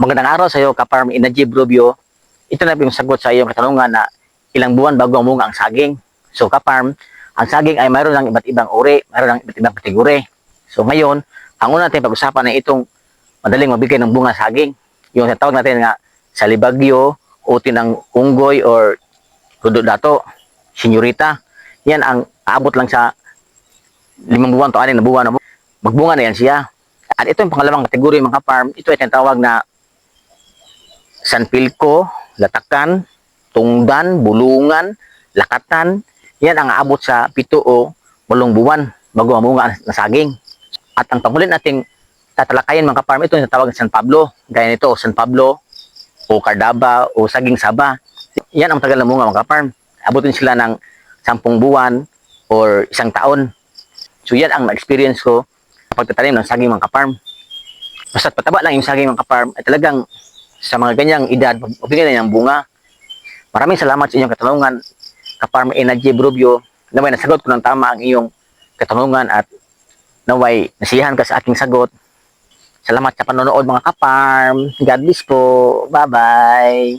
Magandang araw sa iyo, Kaparm Inajib Rubio. Ito na yung sagot sa iyong katanungan na ilang buwan bago munga ang saging. So, Kaparm, ang saging ay mayroon ng iba't ibang uri, mayroon ng iba't ibang kategori. So, ngayon, ang una natin pag-usapan ay itong madaling mabigay ng bunga saging. Yung tawag natin nga sa libagyo, uti ng unggoy or rudo dato, senyorita. Yan ang aabot lang sa limang buwan to anin na buwan na bu- magbunga na yan siya. At ito yung pangalawang kategori mga farm, ito ay tinatawag na Sanpilko, Latakan, Tungdan, Bulungan, Lakatan. Yan ang aabot sa pito o walong buwan bago mamunga na saging. At ang panghuli nating tatalakayin mga farm, ito yung na San Pablo. Gaya nito, San Pablo o Cardaba o Saging Saba. Yan ang tagal na munga mga farm. Abutin sila ng sampung buwan or isang taon. So yan ang na-experience ko pagtatanim ng saging mga kaparm. Basta pataba lang yung saging mga kaparm ay talagang sa mga ganyang edad, mabigyan na ng bunga. Maraming salamat sa inyong katanungan, kaparm Energy Brubio, na may nasagot ko ng tama ang iyong katanungan at naway nasiyahan ka sa aking sagot. Salamat sa panonood mga kaparm. God bless po. Bye-bye.